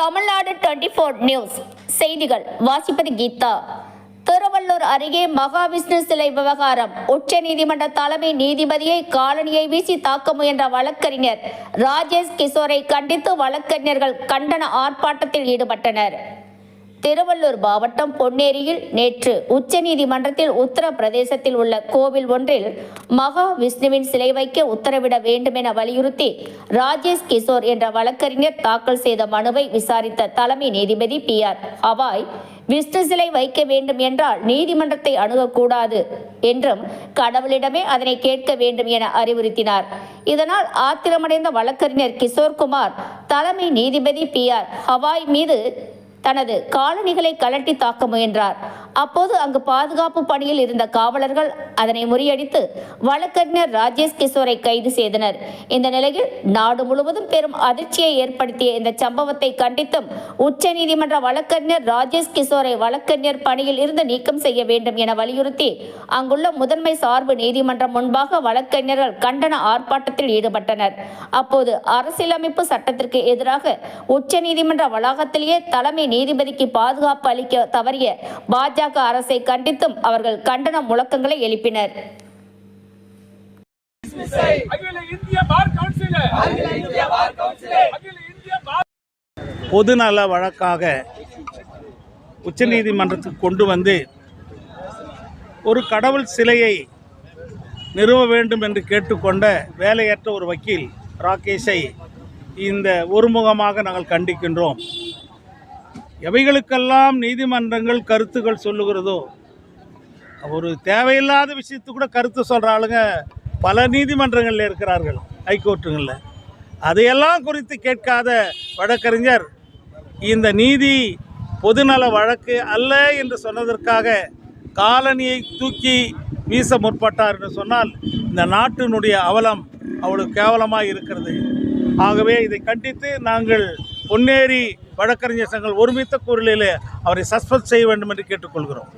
Tamil Nadu twenty four news செய்திகள். வாசிப்பது கீதா. திருவள்ளூர் அருகே மகாவிஷ்ணு சிலை விவகாரம். உச்சநீதிமன்ற தலைமை நீதிபதியை காலனியை வீசி தாக்க முயன்ற வழக்கறிஞர். ராஜேஷ் கிஷோரை கண்டித்து வழக்கறிஞர்கள் கண்டன ஆர்ப்பாட்டத்தில் ஈடுபட்டனர். திருவள்ளூர் மாவட்டம் பொன்னேரியில் நேற்று உச்சநீதிமன்றத்தில் உத்தரப்பிரதேசத்தில் உள்ள கோவில் ஒன்றில் மகா விஷ்ணுவின் சிலை வைக்க உத்தரவிட வேண்டும் என வலியுறுத்தி ராஜேஷ் கிஷோர் என்ற வழக்கறிஞர் தாக்கல் செய்த மனுவை விசாரித்த தலைமை நீதிபதி பி ஆர். ஹவாய் விஷ்ணு சிலை வைக்க வேண்டும் என்றால் நீதிமன்றத்தை அணுகக்கூடாது என்றும் கடவுளிடமே அதனை கேட்க வேண்டும் என அறிவுறுத்தினார். இதனால் ஆத்திரமடைந்த வழக்கறிஞர் கிஷோர்குமார் தலைமை நீதிபதி பி ஆர். ஹவாய் மீது தனது காலணிகளை கலட்டி தாக்க முயன்றார். அப்போது அங்கு பாதுகாப்பு பணியில் இருந்த காவலர்கள் அதனை முறியடித்து வழக்கறிஞர் ராஜேஷ் கிஷோரை கைது செய்தனர். இந்த நிலையில் நாடு முழுவதும் பெரும் அதிர்ச்சியை ஏற்படுத்திய இந்த சம்பவத்தை கண்டித்தும் உச்சநீதிமன்ற வழக்கறிஞர் ராஜேஷ் கிஷோரை வழக்கறிஞர் பணியில் இருந்து நீக்கம் செய்ய வேண்டும் என வலியுறுத்தி அங்குள்ள முதன்மை சார்பு நீதிமன்றம் முன்பாக வழக்கறிஞர்கள் கண்டன ஆர்ப்பாட்டத்தில் ஈடுபட்டனர். அப்போது அரசியலமைப்பு சட்டத்திற்கு எதிராக உச்சநீதிமன்ற வளாகத்திலேயே தலைமை நீதிபதிக்கு பாதுகாப்பு அளிக்க தவறிய பாஜக அரசை கண்டித்தும் அவர்கள் கண்டன முழக்கங்களை எழுப்பினர். பொதுநல வழக்காக உச்சநீதிமன்றத்துக்கு கொண்டு வந்து ஒரு கடவுள் சிலையை நிறுவ வேண்டும் என்று கேட்டுக்கொண்ட வேலையற்ற ஒரு வக்கீல் ராகேஷை இந்த ஒருமுகமாக நாங்கள் கண்டிக்கின்றோம். எவைகளுக்கெல்லாம் நீதிமன்றங்கள் கருத்துக்கள் சொல்லுகிறதோ ஒரு தேவையில்லாத விஷயத்துக்கு கூட கருத்து சொல்கிற ஆளுங்க பல நீதிமன்றங்களில் இருக்கிறார்கள் ஹைகோர்ட்டுங்களில் அதையெல்லாம் குறித்து கேட்காத வழக்கறிஞர் இந்த நீதி பொதுநல வழக்கு அல்ல என்று சொன்னதற்காக காலனியை தூக்கி வீச முற்பட்டார் என்று சொன்னால் இந்த நாட்டினுடைய அவலம் அவ்வளவு கேவலமாக இருக்கிறது. ஆகவே இதை கண்டித்து நாங்கள் பொன்னேரி வழக்கறிஞர் சங்கம் ஒருமித்த குரலில் அவரை சஸ்பெண்ட் செய்ய வேண்டும் என்று கேட்டுக்கொள்கிறோம்.